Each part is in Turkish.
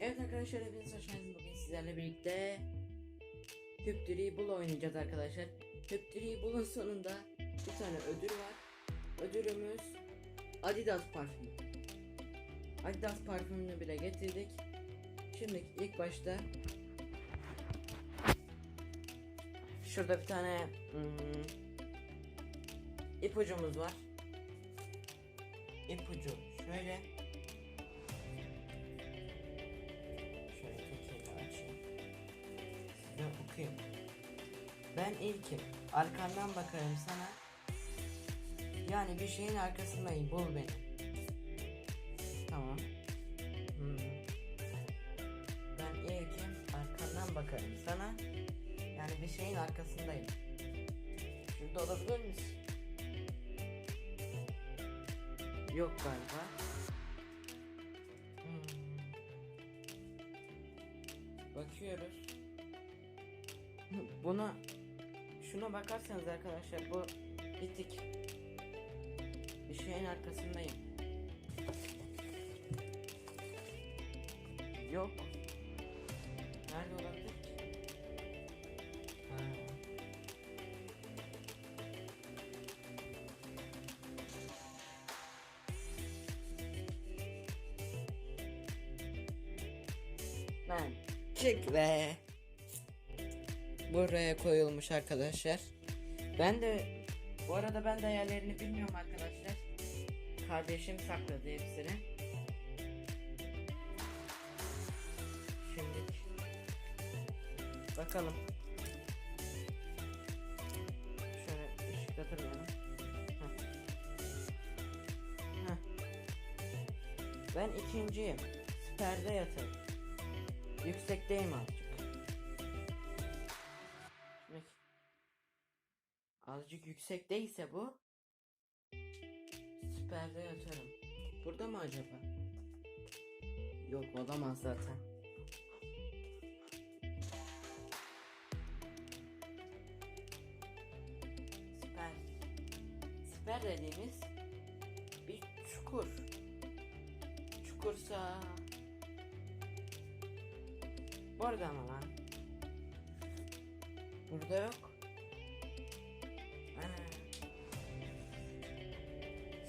Evet arkadaşlar hepiniz hoş geldiniz. Bugün sizlerle birlikte Hüptürü'yü bul oynayacağız arkadaşlar. Hüptürü'yü bulun sonunda bir tane ödül var. Ödülümüz Adidas parfümü. Adidas parfümünü bile getirdik. Şimdi ilk başta şurada bir tane hmm, ipucumuz var. İpucu Şöyle Okuyayım. Ben ilkim. Arkandan bakarım sana. Yani bir şeyin arkasındayım. Bul beni. Tamam. Hmm. Ben ilkim. Arkandan bakarım sana. Yani bir şeyin arkasındayım. Şurada olabilir misin? Yok galiba. Hmm. Bakıyoruz. Buna şuna bakarsanız arkadaşlar bu bitik. Bir şeyin arkasındayım. Yok. Nerede olabilir ki? Ha. Ben çık ve buraya koyulmuş arkadaşlar. Ben de bu arada ben de yerlerini bilmiyorum arkadaşlar. Kardeşim sakladı hepsini. Şimdi bakalım. Şöyle ışıklatırmayalım. Ben ikinciyim. Siperde yatarım. Yüksekteyim azıcık. Azıcık yüksekteyse bu süperde yatarım. Burada mı acaba? Yok olamaz zaten. Siper. Siper dediğimiz bir çukur. Çukursa Burada mı lan? Burada yok.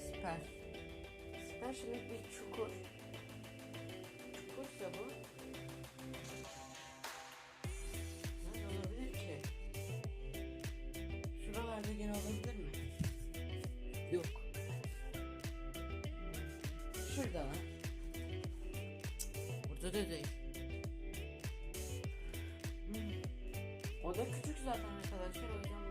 Süper. Süper şimdi bir çukur. Çukursa bu. Nerede olabilir ki? Şuralarda yine olabilir mi? Yok. Şurada lan. Burada da değil. Hmm. O da küçük zaten arkadaşlar o yüzden.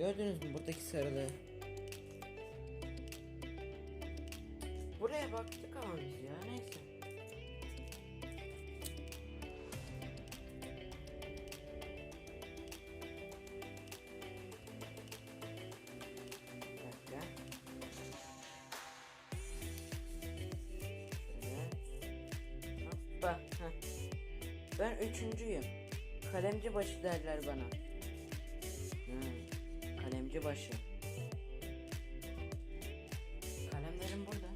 Gördünüz mü buradaki sarılığı? Buraya baktık ama biz ya neyse. Ben üçüncüyüm. Kalemci başı derler bana. Kalemci başı. Kalemlerim burada.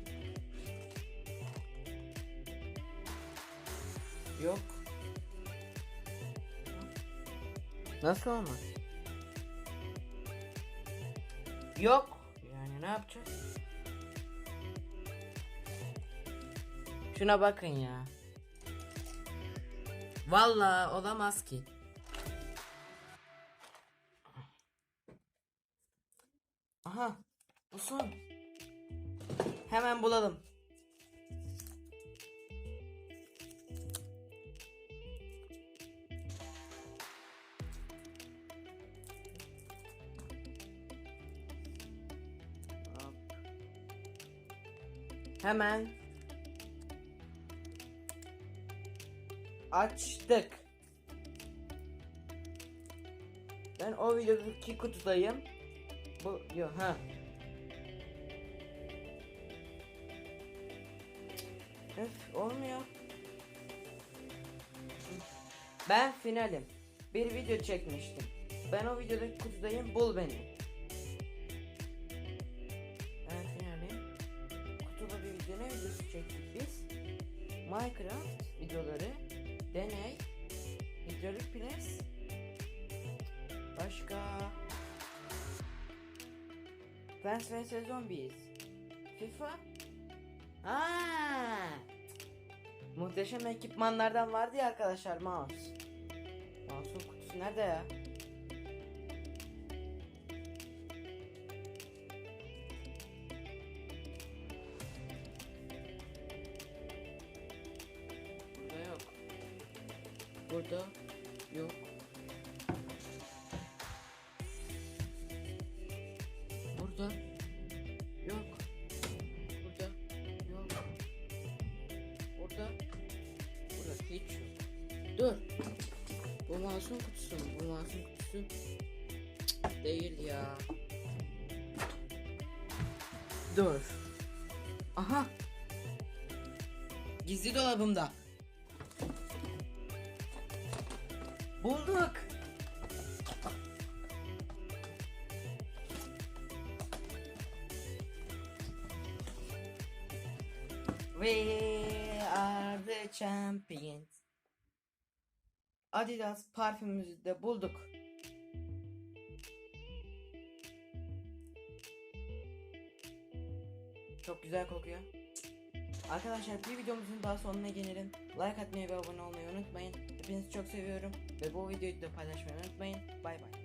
Yok. Nasıl olmaz? Yok. Yani ne yapacağız? Şuna bakın ya. Vallahi olamaz ki. Aha, bu son. Hemen bulalım. Hemen açtık. Ben o videodaki kutudayım. Bu yok ha. Öf olmuyor. Ben finalim. Bir video çekmiştim. Ben o videodaki kutudayım. Bul beni. Evet yani. Kutulu bir video ne videosu çektik biz? Minecraft videoları. Deney. Hidrolik pres. Başka. Plants vs Zombies. FIFA. Aa! Muhteşem ekipmanlardan vardı ya arkadaşlar mouse. Mouse'un kutusu nerede ya? Burada yok. Burada yok. Dur. Bu masum kutusu mu? Bu masum kutusu değil ya. Dur. Aha. Gizli dolabımda. Bulduk. We are the champions. Adidas parfümümüzü de bulduk. Çok güzel kokuyor. Arkadaşlar bir videomuzun daha sonuna gelelim. Like atmayı ve abone olmayı unutmayın. Hepinizi çok seviyorum ve bu videoyu da paylaşmayı unutmayın. Bay bay.